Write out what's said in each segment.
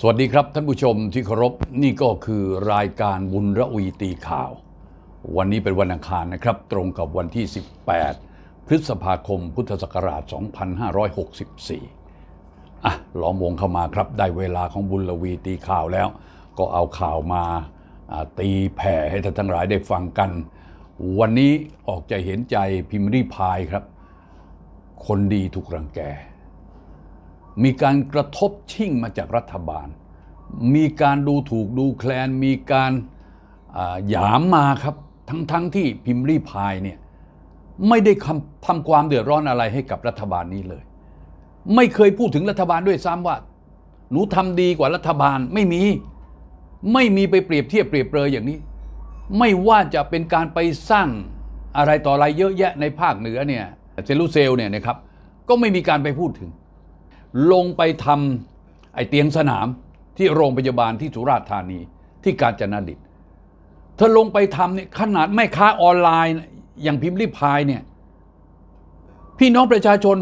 สวัสดีครับท่านผู้ชมที่เคารพนี่ก็คือรายการบุญระวีตีข่าว วันนี้เป็นวันอังคารนะครับ ตรงกับวันที่ 18 พฤษภาคมพุทธศักราช 2564 อะล้อมวงเข้ามาครับ ได้เวลาของบุญระวีตีข่าวแล้ว ก็เอาข่าวมาตีแผ่ให้ท่านทั้งหลายได้ฟังกัน วันนี้ออกจะเห็นใจพิมพ์รีพายครับ คนดีถูกรังแก มีการกระทบชิ่งมาจากรัฐบาล มีการดูถูกดูแคลน มีการหยามมาครับ ทั้งๆทที่พิมพ์รีพายเนี่ยไม่ได้คำทำความเดือดร้อนอะไรให้กับรัฐบาลนี้เลย ไม่เคยพูดถึงรัฐบาลด้วยซ้ำว่า หนูทำดีกว่ารัฐบาลไม่มี ไม่มีไปเปรียบเทียบเปรียบเปรยอย่างนี้ ไม่ว่าจะเป็นการไปสร้างอะไรต่ออะไรเยอะแยะในภาคเหนือเนี่ยเซลูเซลเนี่ยนะครับก็ไม่มีการไปพูดถึง ลงไปทำไอเตียงสนามที่โรงพยาบาลที่สุราษฎร์ธานีที่กาญจนดิตเธอลงไปทำเนี่ยขนาดแม่ค้าออนไลน์อย่างพิมพ์ริพายเนี่ยพี่น้องประชาชน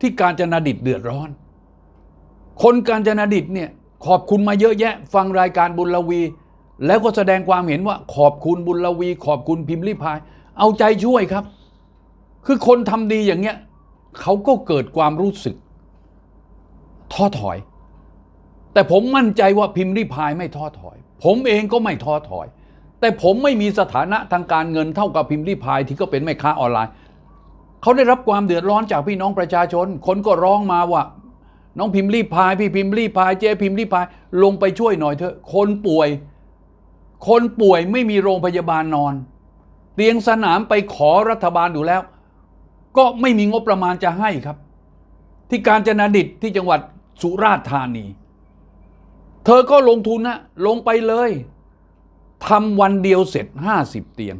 ที่กาญจนดิตเดือดร้อน คนกาญจนดิตเนี่ยขอบคุณมาเยอะแยะ ฟังรายการบุญลวี แล้วก็แสดงความเห็นว่าขอบคุณบุญลวี ขอบคุณพิมพ์ริพาย เอาใจช่วยครับ คือคนทำดีอย่างเงี้ยเขาก็เกิดความรู้สึก ท้อถอย แต่ผมมั่นใจว่าพิมพ์ริพายไม่ท้อถอย ผมเองก็ไม่ท้อถอย แต่ผมไม่มีสถานะทางการเงินเท่ากับพิมพ์ริพายที่ก็เป็นแม่ค้าออนไลน์เขาได้รับความเดือดร้อนจากพี่น้องประชาชน คนก็ร้องมาว่า น้องพิมพ์รีพาย พี่พิมพ์รีพายเจ๊พิมพ์รีพายลงไปช่วยหน่อยเถอะ คนป่วย คนป่วยไม่มีโรงพยาบาลนอน เตียงสนามไปขอรัฐบาลอยู่แล้ว ก็ไม่มีงบประมาณจะให้ครับ ที่การจนาดิตที่จังหวัด สุราษฎร์ธานี เธอก็ลงทุนนะลงไปเลยทำวันเดียวเสร็จ 50 เตียง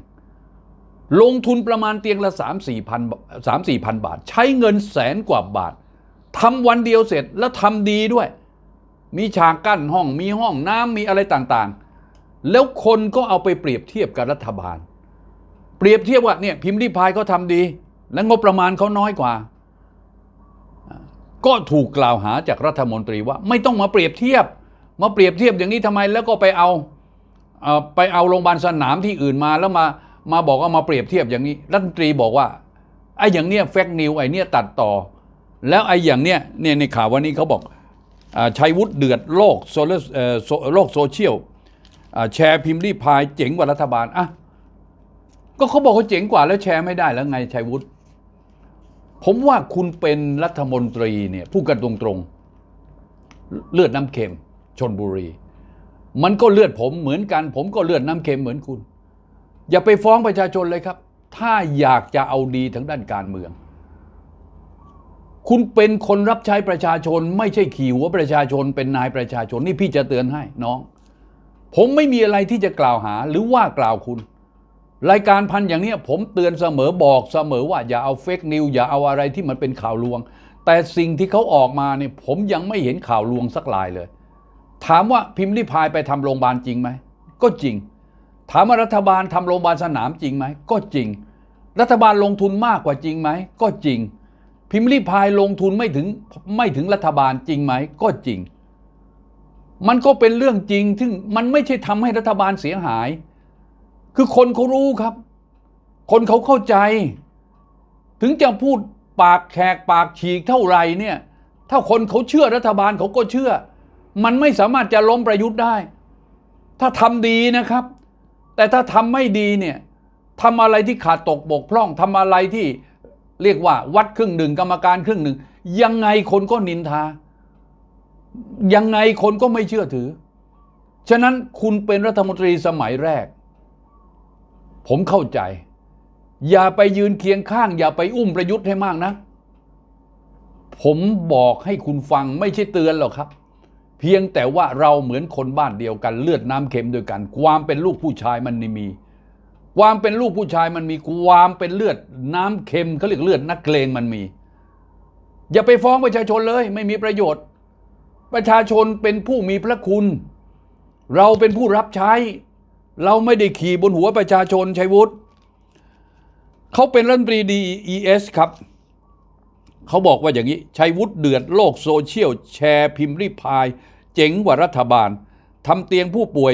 ลงทุนประมาณเตียงละ3 4พันสามสี่พันบาท ใช้เงินแสนกว่าบาททำวันเดียวเสร็จแล้วทำดีด้วย มีฉากกั้นห้องมีห้องน้ำมีอะไรต่างๆ แล้วคนก็เอาไปเปรียบเทียบกับรัฐบาล เปรียบเทียบว่าเนี่ยพิมพ์ริพายเขาทำดี และงบประมาณเขาน้อยกว่า ก็ถูกกล่าวหาจากรัฐมนตรีว่า ไม่ต้องมาเปรียบเทียบ มาเปรียบเทียบอย่างนี้ทำไมแล้วก็ไปเอาเอ่อไปเอาโรงพยาบาลสนามที่อื่นมาแล้วมามาบอกว่ามาเปรียบเทียบอย่างนี้ รัฐมนตรีบอกว่าไอ้อย่างเนี้ยแฟกนิวไอ้เนี้ยตัดต่อ แล้วไอ้อย่างเนี้ยเนี่ยในข่าววันนี้เขาบอกอชัยวุฒิเดือดโลกโซลโลกโซเชียลแชร์พิมพ์รีพายเจ๋งกว่ารัฐบาลอะก็เขาบอกว่าเจ๋งกว่าแล้วแชร์ไม่ได้แล้วไงชัยวุฒิ ผมว่าคุณเป็นรัฐมนตรีเนี่ยพูดกันตรงๆ เลือดน้ำเค็มชนบุรี มันก็เลือดผมเหมือนกัน ผมก็เลือดน้ำเค็มเหมือนคุณ อย่าไปฟ้องประชาชนเลยครับ ถ้าอยากจะเอาดีทางด้านการเมือง คุณเป็นคนรับใช้ประชาชน ไม่ใช่ขี่หัวประชาชน เป็นนายประชาชนนี่พี่จะเตือนให้น้อง ผมไม่มีอะไรที่จะกล่าวหาหรือว่ากล่าวคุณ รายการพันอย่างนี้ผมเตือนเสมอบอกเสมอว่าอย่าเอาเฟกนิวอย่าเอาอะไรที่มันเป็นข่าวลวง แต่สิ่งที่เขาออกมาเนี่ยผมยังไม่เห็นข่าวลวงสักลายเลย ถามว่าพิมพ์ริพายไปทำโรงพยาบาลจริงไหมก็จริง ถามว่ารัฐบาลทำโรงพยาบาลสนามจริงไหมก็จริง รัฐบาลลงทุนมากกว่าจริงไหมก็จริง พิมพ์ริพายลงทุนไม่ถึงไม่ถึงรัฐบาลจริงไหมก็จริง มันก็เป็นเรื่องจริงซึ่งมันไม่ใช่ทำให้รัฐบาลเสียหาย คือคนเขารู้ครับ คนเขาเข้าใจ ถึงจะพูดปากแขกปากฉีกเท่าไหร่เนี่ย ถ้าคนเขาเชื่อรัฐบาลเขาก็เชื่อ มันไม่สามารถจะล้มประยุทธ์ได้ ถ้าทำดีนะครับ แต่ถ้าทำไม่ดีเนี่ยทำอะไรที่ขาดตกบกพร่องทำอะไรที่เรียกว่า วัดครึ่งหนึ่งกรรมการครึ่งหนึ่งยังไงคนก็นินทา ยังไงคนก็ไม่เชื่อถือ ฉะนั้นคุณเป็นรัฐมนตรีสมัยแรก ผมเข้าใจ อย่าไปยืนเคียงข้าง อย่าไปอุ้มประยุทธ์ให้มากนะผมบอกให้คุณฟังไม่ใช่เตือนหรอกครับ เพียงแต่ว่าเราเหมือนคนบ้านเดียวกันเลือดน้ำเค็มด้วยกัน ความเป็นลูกผู้ชายมันมี ความเป็นลูกผู้ชายมันมีความเป็นเลือดน้ำเค็มเขาเรียกเลือดนักเลงมันมี อย่าไปฟ้องประชาชนเลย ไม่มีประโยชน์ ประชาชนเป็นผู้มีพระคุณ เราเป็นผู้รับใช้ เราไม่ได้ขี่บนหัวประชาชนชัยวุฒิเขาเป็นรัฐมนตรีดีเอสครับ เขาบอกว่าอย่างนี้ ชัยวุฒิเดือดโลกโซเชียล แชร์พิมพ์ริพาย เจ๋งกว่ารัฐบาลทำเตียงผู้ป่วย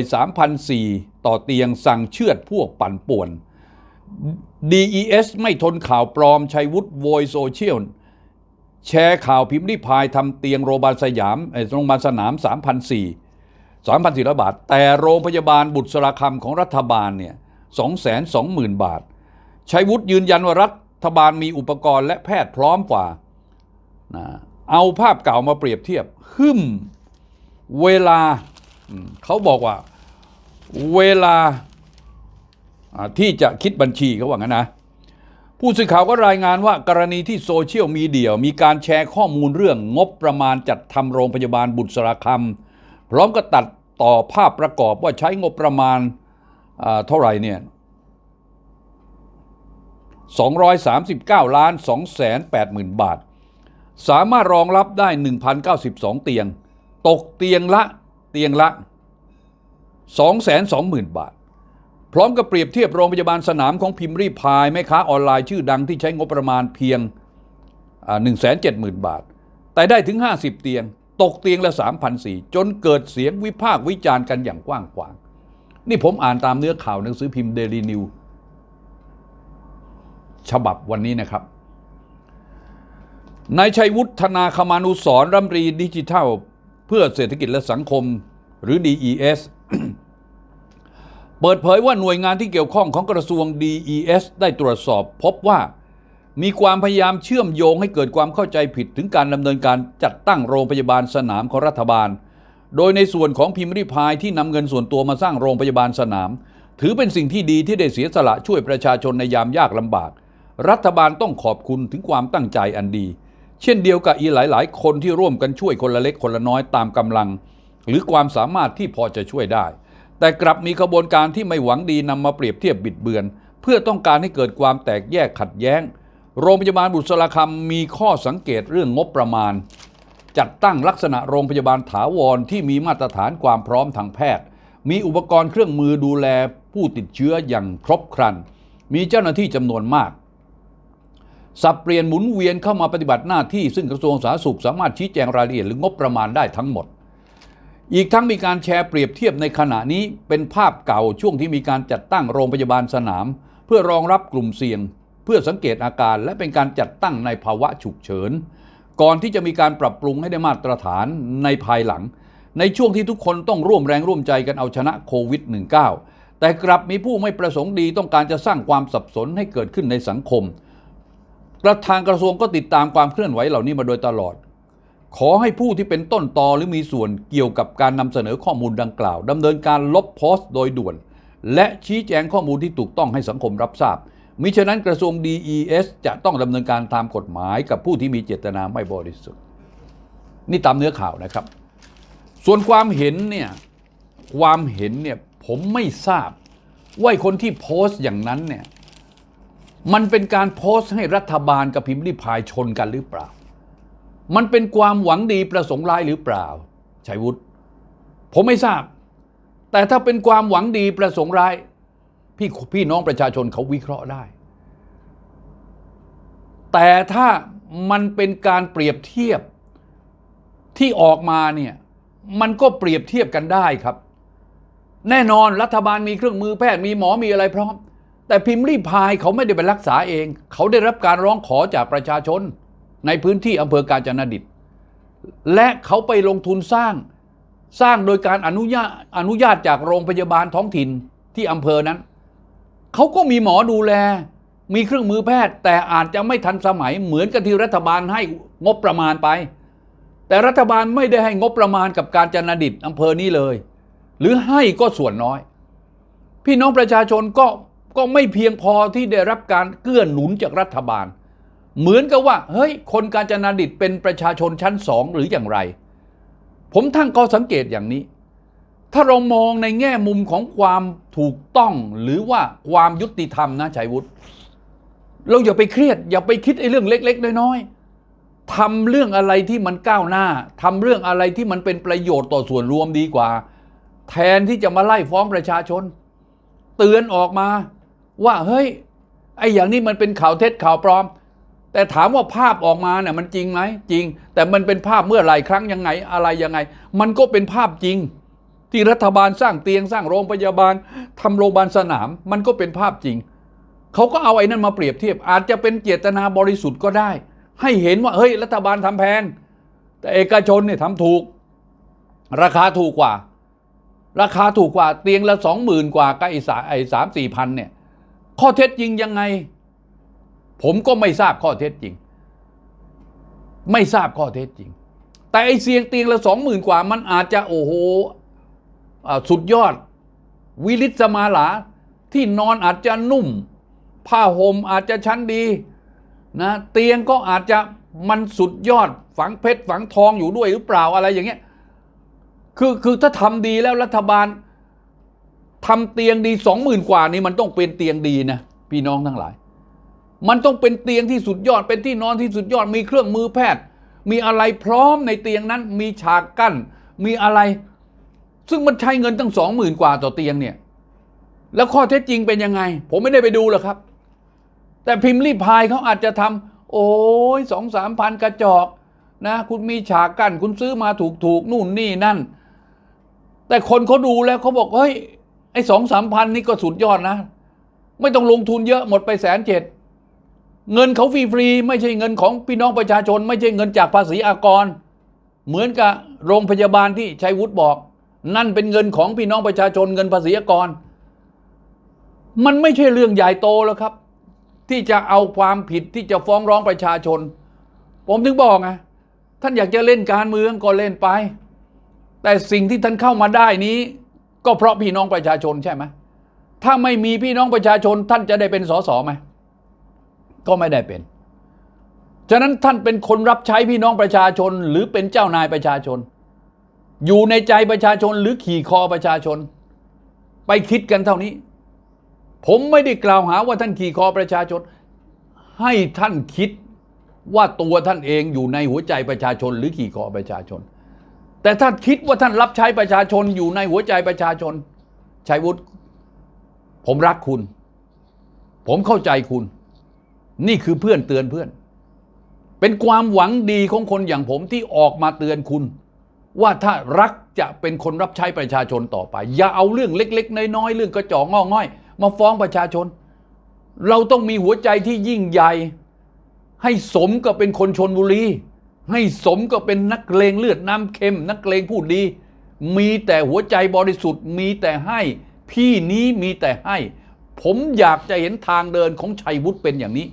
3,004ต่อเตียงสั่งเชือดพวกปั่นป่วน DES ไม่ทนข่าวปลอม ชัยวุฒิโวยโซเชียล แชร์ข่าวพิมพ์ริพายทำเตียงโรงพยาบาลสยามโรงพยาบาลสนาม3,400 3,400 บาท แต่โรงพยาบาลบุตรสราคำของรัฐบาลเนี่ย220,000 บาท ชัยวุฒิยืนยันว่ารัฐบาลมีอุปกรณ์และแพทย์พร้อมกว่านะเอาภาพเก่ามาเปรียบเทียบหึมเวลาเขาบอกว่าเวลาอ่าที่จะคิดบัญชีเขาว่างั้นนะ ผู้สื่อข่าวก็รายงานว่ากรณีที่โซเชียลมีเดียมีการแชร์ข้อมูลเรื่องงบประมาณจัดทำโรงพยาบาลบุตรสราคำ พร้อมกับตัดต่อภาพประกอบว่าใช้งบประมาณเท่าไหร่เนี่ย239ล้าน2แสน8หมื่นบาท สามารถรองรับได้ 1,092 เตียง ตกเตียงละเตียงละ 220,000 บาท พร้อมกับเปรียบเทียบโรงพยาบาลสนามของพิมพ์รีพายแม่ค้าออนไลน์ชื่อดังที่ใช้งบประมาณเพียง 1 7 0 0 0 0 บาท แต่ได้ถึง 50 เตียง ตกเตียงละ3,400 จนเกิดเสียงวิพากษ์วิจารณ์กันอย่างกว้างขวาง นี่ผมอ่านตามเนื้อข่าวหนังสือพิมพ์เดลีนิวฉบับวันนี้นะครับ นายชัยวุฒนาคมานุสรรัมรีดิจิทัล เพื่อเศรษฐกิจและสังคมหรือ DES เปิดเผยว่าหน่วยงานที่เกี่ยวข้องของกระทรวง DES ได้ตรวจสอบพบว่า มีความพยายามเชื่อมโยงให้เกิดความเข้าใจผิดถึงการดำเนินการจัดตั้งโรงพยาบาลสนามของรัฐบาล โดยในส่วนของพิมพ์ริพายที่นำเงินส่วนตัวมาสร้างโรงพยาบาลสนาม ถือเป็นสิ่งที่ดีที่ได้เสียสละช่วยประชาชนในยามยากลำบาก รัฐบาลต้องขอบคุณถึงความตั้งใจอันดี เช่นเดียวกับอีหลาย ๆ คนที่ร่วมกันช่วยคนละเล็กคนละน้อยตามกำลัง หรือความสามารถที่พอจะช่วยได้ แต่กลับมีขบวนการที่ไม่หวังดีนำมาเปรียบเทียบบิดเบือน เพื่อต้องการให้เกิดความแตกแยกขัดแย้ง โรงพยาบาลบุษราคำมีข้อสังเกตเรื่องงบประมาณ จัดตั้งลักษณะโรงพยาบาลถาวรที่มีมาตรฐานความพร้อมทางแพทย์ มีอุปกรณ์เครื่องมือดูแลผู้ติดเชื้ออย่างครบครัน มีเจ้าหน้าที่จำนวนมาก สับเปลี่ยนหมุนเวียนเข้ามาปฏิบัติหน้าที่ ซึ่งกระทรวงสาธารณสุขสามารถชี้แจงรายละเอียดหรืองบประมาณได้ทั้งหมด อีกทั้งมีการแชร์เปรียบเทียบในขณะนี้เป็นภาพเก่าช่วงที่มีการจัดตั้งโรงพยาบาลสนาม เพื่อรองรับกลุ่มเสี่ยง เพื่อสังเกตอาการและเป็นการจัดตั้งในภาวะฉุกเฉิน ก่อนที่จะมีการปรับปรุงให้ได้มาตรฐานในภายหลัง ในช่วงที่ทุกคนต้องร่วมแรงร่วมใจกันเอาชนะโควิด -19 แต่กลับมีผู้ไม่ประสงค์ดีต้องการจะสร้างความสับสนให้เกิดขึ้นในสังคมประธานกระทรวงก็ติดตามความเคลื่อนไหวเหล่านี้มาโดยตลอด ขอให้ผู้ที่เป็นต้นตอหรือมีส่วนเกี่ยวกับการนำเสนอข้อมูลดังกล่าวดำเนินการลบโพสต์โดยด่วน และชี้แจงข้อมูลที่ถูกต้องให้สังคมรับทราบ มิฉะนั้นกระทรวง DES จะต้องดำเนินการตามกฎหมายกับผู้ที่มีเจตนาไม่บริสุทธิ์ นี่ตามเนื้อข่าวนะครับ ส่วนความเห็นเนี่ยความเห็นเนี่ยผมไม่ทราบว่าคนที่โพสต์อย่างนั้นเนี่ยมันเป็นการโพสต์ให้รัฐบาลกับพิมพ์ริพายชนกันหรือเปล่า มันเป็นความหวังดีประสงค์ร้ายหรือเปล่าชัยวุฒิผมไม่ทราบ แต่ถ้าเป็นความหวังดีประสงค์ร้าย พี่พี่น้องประชาชนเขาวิเคราะห์ได้ แต่ถ้ามันเป็นการเปรียบเทียบที่ออกมาเนี่ยมันก็เปรียบเทียบกันได้ครับ แน่นอนรัฐบาลมีเครื่องมือแพทย์มีหมอมีอะไรพร้อม แต่พิมพ์รีพายเขาไม่ได้ไปรักษาเอง เขาได้รับการร้องขอจากประชาชน ในพื้นที่อำเภอกาญจนดิต และเขาไปลงทุนสร้างสร้างโดยการอนุญาตอนุญาตจากโรงพยาบาลท้องถิ่นที่อำเภอนั้น เขาก็มีหมอดูแล มีเครื่องมือแพทย์ แต่อาจจะไม่ทันสมัยเหมือนกับที่รัฐบาลให้งบประมาณไป แต่รัฐบาลไม่ได้ให้งบประมาณกับการจนดิตอำเภอนี้เลย หรือให้ก็ส่วนน้อย พี่น้องประชาชนก็ก็ไม่เพียงพอที่ได้รับการเกื้อหนุนจากรัฐบาล เหมือนกับว่า เฮ้ย คนกาญจนาดิตเป็นประชาชนชั้นสองหรืออย่างไร ผมทั้งก็สังเกตอย่างนี้ ถ้าเรามองในแง่มุมของความ ถูกต้องหรือว่าความยุติธรรมนะชัยวุฒิเราอย่าไปเครียด อย่าไปคิดไอ้เรื่องเล็ก ๆ น้อยๆทำเรื่องอะไรที่มันก้าวหน้าทำเรื่องอะไรที่มันเป็นประโยชน์ต่อส่วนรวมดีกว่า แทนที่จะมาไล่ฟ้องประชาชน เตือนออกมา ว่าเฮ้ยไอ้อย่างนี้มันเป็นข่าวเท็จข่าวปลอม แต่ถามว่าภาพออกมาเนี่ยมันจริงไหมจริง แต่มันเป็นภาพเมื่อไหร่ครั้งยังไงอะไรยังไง มันก็เป็นภาพจริง ที่รัฐบาลสร้างเตียงสร้างโรงพยาบาลทำโรงพยาบาลสนาม มันก็เป็นภาพจริง เขาก็เอาไอ้นั่นมาเปรียบเทียบ อาจจะเป็นเจตนาบริสุทธิ์ก็ได้ ให้เห็นว่าเฮ้ยรัฐบาลทำแพง แต่เอกชนเนี่ยทำถูก ราคาถูกกว่า ราคาถูกกว่าเตียงละสองหมื่นกว่ากับไอ้สาไอ้สามสี่พันเนี่ย ข้อเท็จจริงยังไง ผมก็ไม่ทราบข้อเท็จจริง ไม่ทราบข้อเท็จจริง แต่ไอ้เสียงเตียงละสองหมื่นกว่ามันอาจจะโอ้โห สุดยอด วิลิตสมาลาที่นอนอาจจะนุ่ม ผ้าห่มอาจจะชั้นดีนะเตียงก็อาจจะมันสุดยอดฝังเพชรฝังทองอยู่ด้วยหรือเปล่าอะไรอย่างเงี้ยคือคือถ้าทำดีแล้วรัฐบาลทำเตียงดีสองหมื่นกว่านี่มันต้องเป็นเตียงดีนะพี่น้องทั้งหลาย มันต้องเป็นเตียงที่สุดยอดเป็นที่นอนที่สุดยอดมีเครื่องมือแพทย์ มีอะไรพร้อมในเตียงนั้น มีฉากกั้น มีอะไร ซึ่งมันใช้เงินตั้งสองหมื่นกว่าต่อเตียงเนี่ย แล้วข้อเท็จจริงเป็นยังไง ผมไม่ได้ไปดูหรอกครับ แต่พิมพ์รีพายเขาอาจจะทำโอ้ยสองสามพันกระจอกนะ คุณมีฉากกั้นคุณซื้อมาถูกถูกๆนู่นนี่นั่น แต่คนเขาดูแล้วเขาบอกเฮ้ยไอ้สองสามพันนี่ก็สุดยอดนะ ไม่ต้องลงทุนเยอะหมดไปแสนเจ็ดเงินเขาฟรีๆไม่ใช่เงินของพี่น้องประชาชน ไม่ใช่เงินจากภาษีอากร เหมือนกับโรงพยาบาลที่ชัยวุฒิบอก นั่นเป็นเงินของพี่น้องประชาชนเงินภาษีอกร มันไม่ใช่เรื่องใหญ่โตแล้วครับ ที่จะเอาความผิดที่จะฟ้องร้องประชาชน ผมถึงบอกไงท่านอยากจะเล่นการเมืองก็เล่นไป แต่สิ่งที่ท่านเข้ามาได้นี้ ก็เพราะพี่น้องประชาชนใช่ไหมถ้าไม่มีพี่น้องประชาชน ท่านจะได้เป็นสสไหมก็ไม่ได้เป็น ฉะนั้นท่านเป็นคนรับใช้พี่น้องประชาชน หรือเป็นเจ้านายประชาชน อยู่ในใจประชาชนหรือขี่คอประชาชน ไปคิดกันเท่านี้ ผมไม่ได้กล่าวหาว่าท่านขี่คอประชาชน ให้ท่านคิดว่าตัวท่านเองอยู่ในหัวใจประชาชน หรือขี่คอประชาชน แต่ถ้าคิดว่าท่านรับใช้ประชาชนอยู่ในหัวใจประชาชนชัยวุฒิผมรักคุณ ผมเข้าใจคุณ นี่คือเพื่อนเตือนเพื่อน เป็นความหวังดีของคนอย่างผมที่ออกมาเตือนคุณ ว่าถ้ารักจะเป็นคนรับใช้ประชาชนต่อไป อย่าเอาเรื่องเล็ก ๆ น้อยๆเรื่องกระจอกงอง่อย มาฟ้องประชาชน เราต้องมีหัวใจที่ยิ่งใหญ่ ให้สมกับเป็นคนชนบุรี ให้สมกับเป็นนักเลงเลือดน้ำเค็ม นักเลงผู้ดี มีแต่หัวใจบริสุทธิ์ มีแต่ให้ พี่นี้มีแต่ให้ ผมอยากจะเห็นทางเดินของชัยวุฒิเป็นอย่างนี้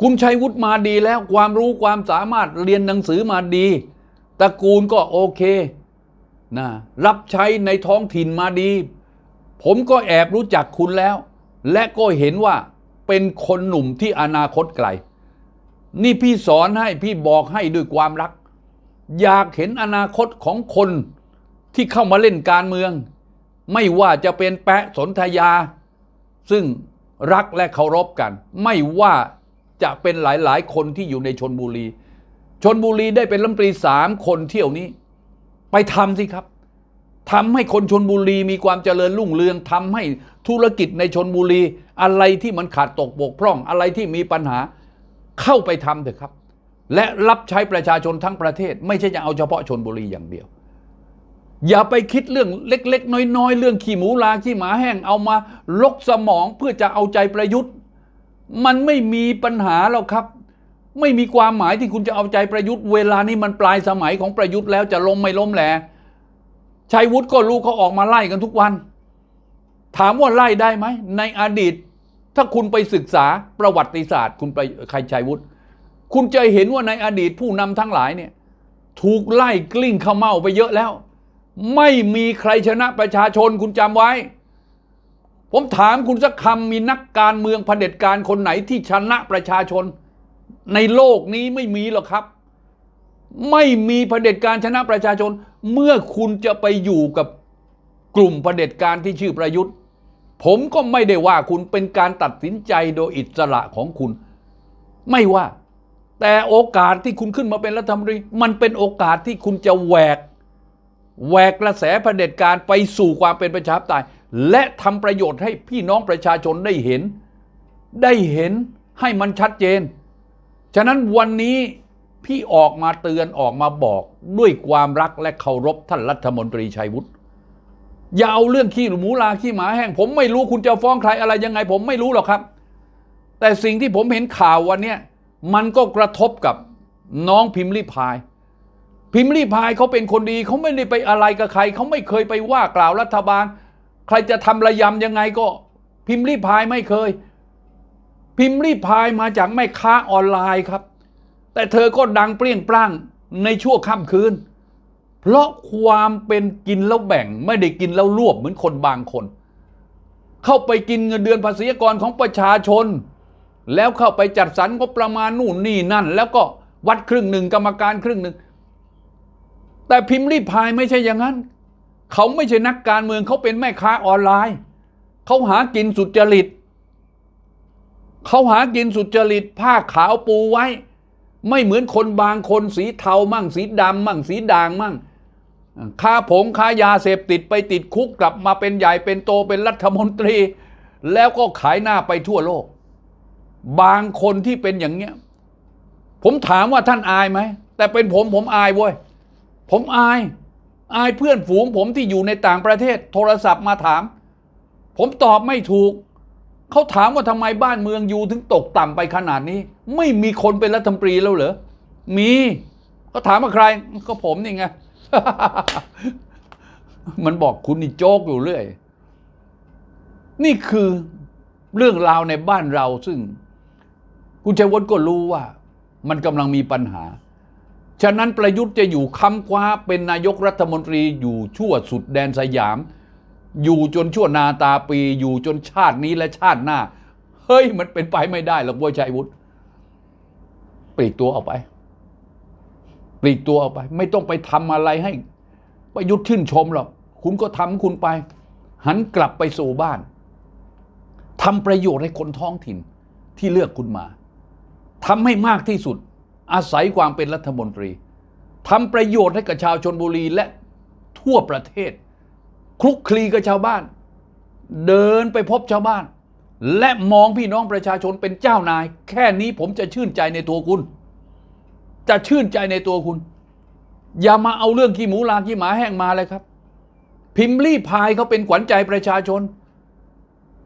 คุณชัยวุฒิมาดีแล้วความรู้ความสามารถเรียนหนังสือมาดี ตระกูลก็โอเคนะรับใช้ในท้องถิ่นมาดี ผมก็แอบรู้จักคุณแล้ว และก็เห็นว่าเป็นคนหนุ่มที่อนาคตไกล นี่พี่สอนให้พี่บอกให้ด้วยความรัก อยากเห็นอนาคตของคนที่เข้ามาเล่นการเมือง ไม่ว่าจะเป็นแปะสนธยา ซึ่งรักและเคารพกัน ไม่ว่าจะเป็นหลายๆ คนที่อยู่ในชนบุรี ชนบุรีได้เป็นรัฐมนตรีสามคนเที่ยวนี้ ไปทำสิครับทำให้คนชนบุรีมีความเจริญรุ่งเรืองทำให้ธุรกิจในชนบุรี อะไรที่มันขาดตกบกพร่อง อะไรที่มีปัญหาเข้าไปทำเถอะครับ และรับใช้ประชาชนทั้งประเทศ ไม่ใช่จะเอาเฉพาะชนบุรีอย่างเดียว อย่าไปคิดเรื่องเล็ก ๆ น้อย ๆ เรื่องขี้หมูลาขี้หมาแห้งเอามาลกสมองเพื่อจะเอาใจประยุทธ์ มันไม่มีปัญหาหรอกครับ ไม่มีความหมายที่คุณจะเอาใจประยุทธ์ เวลานี้มันปลายสมัยของประยุทธ์แล้วจะล้มไม่ล้มแหลชัยวุฒิก็รู้เขาออกมาไล่กันทุกวัน ถามว่าไล่ได้ไหมในอดีต ถ้าคุณไปศึกษาประวัติศาสตร์ คุณไปใครชัยวุฒิคุณจะเห็นว่าในอดีตผู้นำทั้งหลายเนี่ย ถูกไล่กลิ้งเข้าเมาไปเยอะแล้ว ไม่มีใครชนะประชาชนคุณจำไว้ ผมถามคุณสักคำมีนักการเมืองเผด็จการคนไหนที่ชนะประชาชน ในโลกนี้ไม่มีหรอกครับ ไม่มีเผด็จการชนะประชาชน เมื่อคุณจะไปอยู่กับกลุ่มเผด็จการที่ชื่อประยุทธ์ ผมก็ไม่ได้ว่าคุณเป็นการตัดสินใจโดยอิสระของคุณ ไม่ว่า แต่โอกาสที่คุณขึ้นมาเป็นรัฐมนตรีมันเป็นโอกาสที่คุณจะแหวกแหวกกระแสะเผด็จการไปสู่ความเป็นประชาธิปไตยและทำประโยชน์ให้พี่น้องประชาชนได้เห็น ได้เห็นให้มันชัดเจน ฉะนั้นวันนี้พี่ออกมาเตือนออกมาบอกด้วยความรักและเคารพท่านรัฐมนตรีชัยวุฒิอย่าเอาเรื่องขี้หมูลาขี้หมาแห้ง ผมไม่รู้คุณจะฟ้องใครอะไรยังไง ผมไม่รู้หรอกครับ แต่สิ่งที่ผมเห็นข่าววันเนี้มันก็กระทบกับน้องพิมพ์ริพาย พิมพ์ริพายเขาเป็นคนดีเขาไม่ได้ไปอะไรกับใครเขาไม่เคยไปว่ากล่าวรัฐบาล ใครจะทำระยำยังไงก็ พิมพ์ริพายไม่เคย พิมพ์ริพายมาจากแม่ค้าออนไลน์ครับ แต่เธอก็ดังเปรี้ยงปร้างในชั่วค่ำคืน เพราะความเป็นกินแล้วแบ่งไม่ได้กินแล้วรวบเหมือนคนบางคน เข้าไปกินเงินเดือนภาษีกรของประชาชน แล้วเข้าไปจัดสรรงบประมาณนู่นนี่นั่น แล้วก็วัดครึ่งหนึ่งกรรมการครึ่งหนึ่งแต่พิมพ์รีพายไม่ใช่อย่างนั้น เขาไม่ใช่นักการเมืองเขาเป็นแม่ค้าออนไลน์ เขาหากินสุจริตเเขาหากินสุจริตผ้าขาวปูไว้ ไม่เหมือนคนบางคนสีเทามั่ง สีดำมั่ง สีด่างมั่งค้าผงค้ายาเสพติดไปติดคุกกลับมาเป็นใหญ่เป็นโตเป็นรัฐมนตรี แล้วก็ขายหน้าไปทั่วโลก บางคนที่เป็นอย่างเนี้ย ผมถามว่าท่านอายไหม แต่เป็นผมผมอายเว้ย ผมอาย อายเพื่อนฝูงผมที่อยู่ในต่างประเทศ โทรศัพท์มาถาม ผมตอบไม่ถูก เขาถามว่าทำไมบ้านเมืองอยู่ถึงตกต่ำไปขนาดนี้ ไม่มีคนเป็นรัฐมนตรีแล้วเหรอ มีเขาถามว่าใคร ก็ผมนี่ไง มันบอกคุณนี่โจกอยู่เรื่อย นี่คือเรื่องราวในบ้านเราซึ่ง คุณชัยวัฒน์ก็รู้ว่า มันกำลังมีปัญหา ฉะนั้นประยุทธ์จะอยู่ค้ำคว้าเป็นนายกรัฐมนตรีอยู่ชั่วสุดแดนสยาม อยู่จนชั่วนาตาปี อยู่จนชาตินี้และชาติหน้า เฮ้ย มันเป็นไปไม่ได้หรอกบัวชัยวุฒิปลีกตัวออกไป ปลีกตัวออกไป ไม่ต้องไปทำอะไรให้ประยุทธ์ชื่นชมหรอก คุณก็ทำคุณไป หันกลับไปสู่บ้านทำประโยชน์ให้คนท้องถิ่นที่เลือกคุณมาทำให้มากที่สุด อาศัยความเป็นรัฐมนตรีทำประโยชน์ให้กับชาวชนบุรีและทั่วประเทศ คลุกคลีกับชาวบ้าน เดินไปพบชาวบ้าน และมองพี่น้องประชาชนเป็นเจ้านาย แค่นี้ผมจะชื่นใจในตัวคุณ จะชื่นใจในตัวคุณ อย่ามาเอาเรื่องขี้หมูลาขี้หมาแห้งมาเลยครับ พิมพ์ลี่พายเขาเป็นขวัญใจประชาชน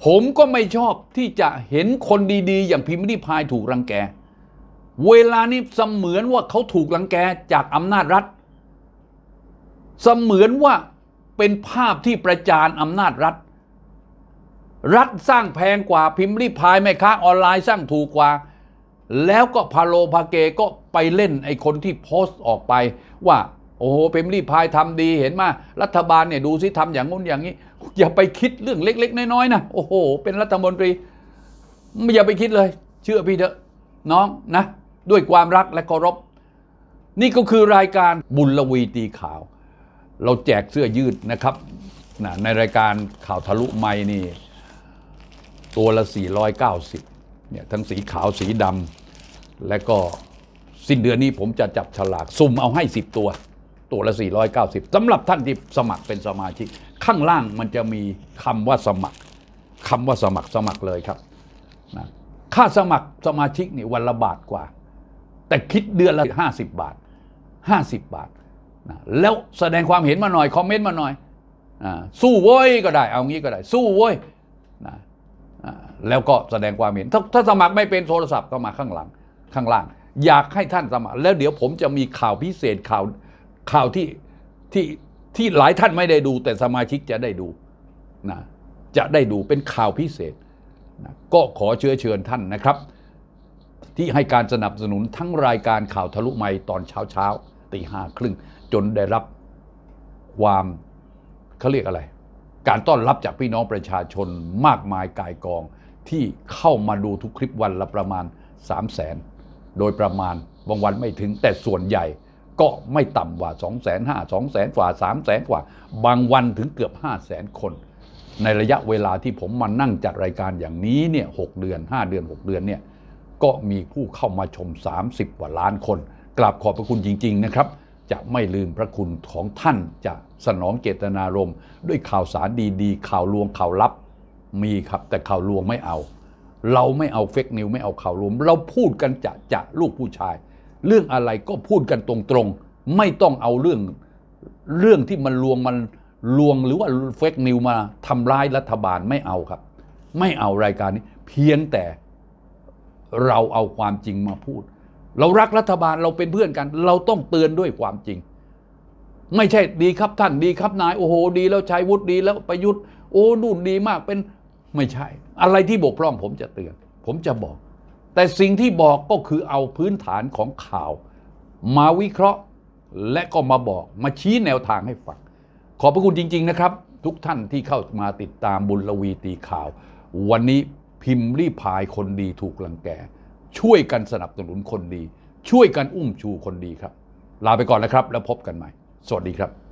ผมก็ไม่ชอบที่จะเห็นคนดีๆ อย่างพิมพ์ลี่พายถูกรังแก เวลานี้เสมือนว่าเขาถูกรังแกจากอำนาจรัฐ เสมือนว่า เป็นภาพที่ประจานอำนาจรัฐ รัฐสร้างแพงกว่าพิมพ์รีพายแม่ค้าออนไลน์สร้างถูกกว่า แล้วก็พาโลพาเกก็ไปเล่นไอ้คนที่โพสต์ออกไป ว่าโอ้โหพิมพ์รีพายทำดีเห็นมารัฐบาลเนี่ยดูสิทำอย่างงู้นอย่างนี้ อย่าไปคิดเรื่องเล็ก ๆ น้อยๆนะโอ้โห เป็นรัฐมนตรีไม่อย่าไปคิดเลย เชื่อพี่เถอะน้องนะ ด้วยความรักและเคารพ นี่ก็คือรายการบุญลวีตีข่าว เราแจกเสื้อยืดนะครับนะในรายการข่าวทะลุไม้นี่ ตัวละ 490เนี่ยทั้งสีขาวสีดำและก็สิ้นเดือนนี้ผมจะจับฉลากสุ่มเอาให้ 10 ตัว ตัวละ 490สำหรับท่านที่สมัครเป็นสมาชิก ข้างล่างมันจะมีคำว่าสมัครคำว่าสมัครสมัครเลยครับนะค่าสมัครสมาชิกนี่วันละบาทกว่า แต่คิดเดือนละ 50 บาท 50 บาท แล้วแสดงความเห็นมาหน่อยคอมเมนต์มาหน่อยสู้โว้ยก็ได้เอางี้ก็ได้ สู้โว้ยนะแล้วก็แสดงความเห็นถ้าถ้าสมัครไม่เป็นโทรศัพท์ก็มาข้างหลังข้างล่าง อยากให้ท่านสมัคร แล้วเดี๋ยวผมจะมีข่าวพิเศษข่าวข่าวที่ที่ที่หลายท่านไม่ได้ดู แต่สมาชิกจะได้ดูนะจะได้ดูเป็นข่าวพิเศษนะก็ขอเชื้อเชิญท่านนะครับ ที่ให้การสนับสนุนทั้งรายการข่าวทะลุไมค์ตอนเช้าเช้าตีห้าครึ่ง จนได้รับความเขาเรียกอะไร การต้อนรับจากพี่น้องประชาชนมากมายกายกอง ที่เข้ามาดูทุกคลิปวันละประมาณ 3 0 0แสนโดยประมาณบางวันไม่ถึงแต่ส่วนใหญ่ก็ไม่ต่ำกว่า 2 5 0 0 0 0 2 0 0 0กว่า 3 0 0แสนกว่า บางวันถึงเกือบ 5 0 0แสนคน ในระยะเวลาที่ผมมานั่งจัดรายการอย่างนี้เนี่ยหเดือน 5 เดือน 6 เดือนเนี่ยก็มีผู้เข้ามาชม 30 กว่าล้านคน กราบขอบพระคุณจริง ๆ นะครับ จะไม่ลืมพระคุณของท่านจะสนองเจตนารมณ์ด้วยข่าวสารดีๆ ข่าวลวงข่าวลับมีครับ แต่ข่าวลวงไม่เอา เราไม่เอาเฟกนิวไม่เอาข่าวลวงเราพูดกันจะจะลูกผู้ชาย เรื่องอะไรก็พูดกันตรงๆ ไม่ต้องเอาเรื่องเรื่องที่มันลวงมันลวงหรือว่าเฟกนิวมาทำร้ายรัฐบาลไม่เอาครับ ไม่เอารายการนี้ เพียงแต่เราเอาความจริงมาพูด เรารักรัฐบาลเราเป็นเพื่อนกัน เราต้องเตือนด้วยความจริง ไม่ใช่ดีครับท่านดีครับนายโอ้โหดีแล้วชัยวุฒิดีแล้วประยุทธ์โอ้นู่นดีมากเป็นไม่ใช่ อะไรที่บกพร่องผมจะเตือน ผมจะบอก แต่สิ่งที่บอกก็คือเอาพื้นฐานของข่าว มาวิเคราะห์และก็มาบอกมาชี้แนวทางให้ฟังขอบพระคุณจริง ๆ นะครับ ทุกท่านที่เข้ามาติดตามบุญลวีตีข่าว วันนี้พิมพ์รีพายคนดีถูกลังแก ช่วยกันสนับสนุนคนดี ช่วยกันอุ้มชูคนดีครับ ลาไปก่อนนะครับ แล้วพบกันใหม่ สวัสดีครับ